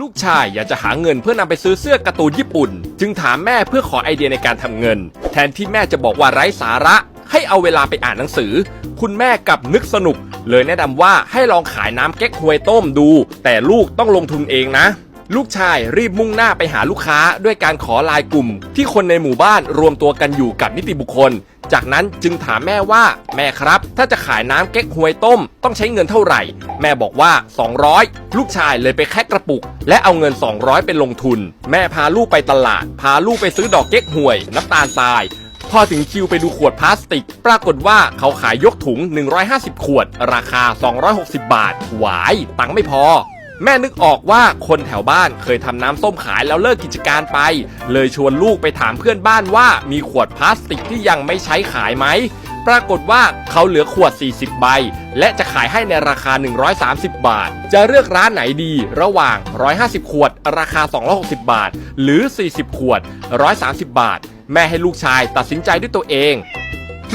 ลูกชายอยากจะหาเงินเพื่อนำไปซื้อเสื้อการ์ตูนญี่ปุ่น จึงถามแม่เพื่อขอไอเดียในการทำเงิน แทนที่แม่จะบอกว่าไร้สาระ ให้เอาเวลาไปอ่านหนังสือ คุณแม่กลับนึกสนุก เลยแนะนำว่าให้ลองขายน้ำเก๊กฮวยต้มดู แต่ลูกต้องลงทุนเองนะ ลูกชายรีบมุ่งหน้าไปหาลูกค้า ด้วยการขอลายกลุ่ม ที่คนในหมู่บ้านรวมตัวกันอยู่กับนิติบุคคล จากนั้นจึงถามแม่ว่า แม่ครับ ถ้าจะขายน้ำเก๊กฮวยต้ม ต้องใช้เงินเท่าไหร่ แม่บอกว่า 200 ลูกชายเลยไปแคะกระปุก และเอาเงิน 200ไปลงทุน แม่พาลูกไปตลาด พาลูกไปซื้อดอกเก๊กฮวย น้ำตาลทรายพอถึงคิวไปดูขวดพลาสติก ปรากฏว่าเขาขายยกถุง 150 ขวด ราคา 260 บาท หวาย ตังค์ไม่พอ แม่นึกออกว่าคนแถวบ้านเคยทำน้ำส้มขายแล้วเลิกกิจการไป เลยชวนลูกไปถามเพื่อนบ้านว่ามีขวดพลาสติกที่ยังไม่ใช้ขายไหม ปรากฏว่าเขาเหลือขวด 40 ใบ และจะขายให้ในราคา 130 บาท จะเลือกร้านไหนดีระหว่าง 150 ขวด ราคา 260 บาท หรือ 40 ขวด 130 บาท แม่ให้ลูกชายตัดสินใจด้วยตัวเอง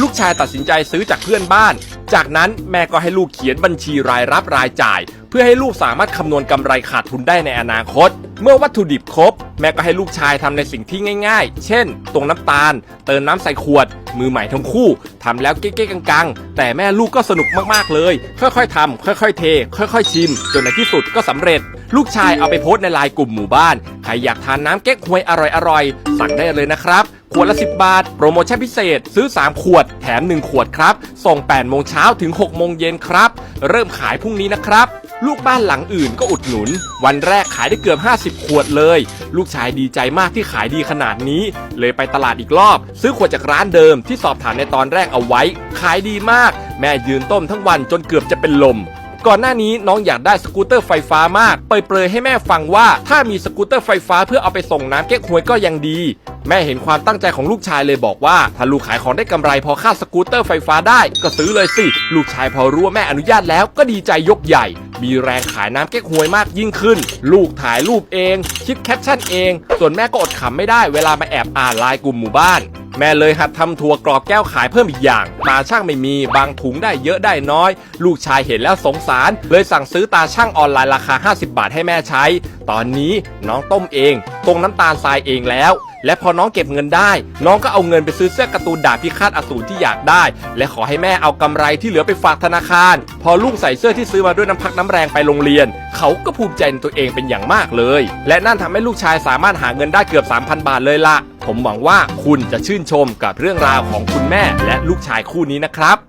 ลูกชายตัดสินใจซื้อจากเพื่อนบ้าน จากนั้นแม่ก็ให้ลูกเขียนบัญชีรายรับรายจ่าย เพื่อให้ลูกสามารถคำนวณกำไรขาดทุนได้ในอนาคต เมื่อวัตถุดิบครบ แม่ก็ให้ลูกชายทำในสิ่งที่ง่ายๆ เช่น ตรงน้ำตาล เติมน้ำใส่ขวด มือใหม่ทั้งคู่ทำแล้วเก๊ๆกังๆ แต่แม่ลูกก็สนุกมากๆเลย ค่อยๆทำค่อยๆเท ค่อยๆชิม จนในที่สุดก็สำเร็จ ลูกชายเอาไปโพสต์ในไลน์กลุ่มหมู่บ้าน ใครอยากทานน้ำเก๊กฮวยอร่อยๆ สั่งได้เลยนะครับขวดละ 10 บาท โปรโมชั่นพิเศษ ซื้อ 3 ขวด แถม 1 ขวดครับ ส่ง 8 โมงเช้าถึง 6 โมงเย็นครับ เริ่มขายพรุ่งนี้นะครับ ลูกบ้านหลังอื่นก็อุดหนุน วันแรกขายได้เกือบ 50 ขวดเลย ลูกชายดีใจมากที่ขายดีขนาดนี้ เลยไปตลาดอีกรอบ ซื้อขวดจากร้านเดิมที่สอบถามในตอนแรกเอาไว้ ขายดีมาก แม่ยืนต้มทั้งวันจนเกือบจะเป็นลมก่อนหน้านี้น้องอยากได้สกูตเตอร์ไฟฟ้ามากเปรยๆให้แม่ฟังว่า ถ้ามีสกูตเตอร์ไฟฟ้าเพื่อเอาไปส่งน้ำเก๊กฮวยก็ยังดี แม่เห็นความตั้งใจของลูกชายเลยบอกว่า ถ้าลูกขายของได้กำไรพอค่าสกูตเตอร์ไฟฟ้าได้ ก็ซื้อเลยสิ ลูกชายพอรู้ว่าแม่อนุญาตแล้วก็ดีใจยกใหญ่ มีแรงขายน้ำเก๊กฮวยมากยิ่งขึ้น ลูกถ่ายรูปเอง คิดแคปชั่นเอง ส่วนแม่ก็อดขำไม่ได้เวลามาแอบอ่านไลน์กลุ่มหมู่บ้านแม่เลยหัดทำถั่วกรอบแก้วขายเพิ่มอีกอย่าง ตาช่างไม่มีบางถุงได้เยอะได้น้อย ลูกชายเห็นแล้วสงสาร เลยสั่งซื้อตาช่างออนไลน์ราคา 50 บาทให้แม่ใช้ ตอนนี้น้องต้มเองตรงน้ำตาลทรายเองแล้ว และพอน้องเก็บเงินได้ น้องก็เอาเงินไปซื้อเสื้อการ์ตูนดาบพิฆาตอสูรที่อยากได้ และขอให้แม่เอากำไรที่เหลือไปฝากธนาคาร พอลูกใส่เสื้อที่ซื้อมาด้วยน้ำพักน้ำแรงไปโรงเรียน เขาก็ภูมิใจในตัวเองเป็นอย่างมากเลย และนั่นทำให้ลูกชายสามารถหาเงินได้เกือบ 3,000 บาทเลยละผมหวังว่าคุณจะชื่นชมกับเรื่องราวของคุณแม่และลูกชายคู่นี้นะครับ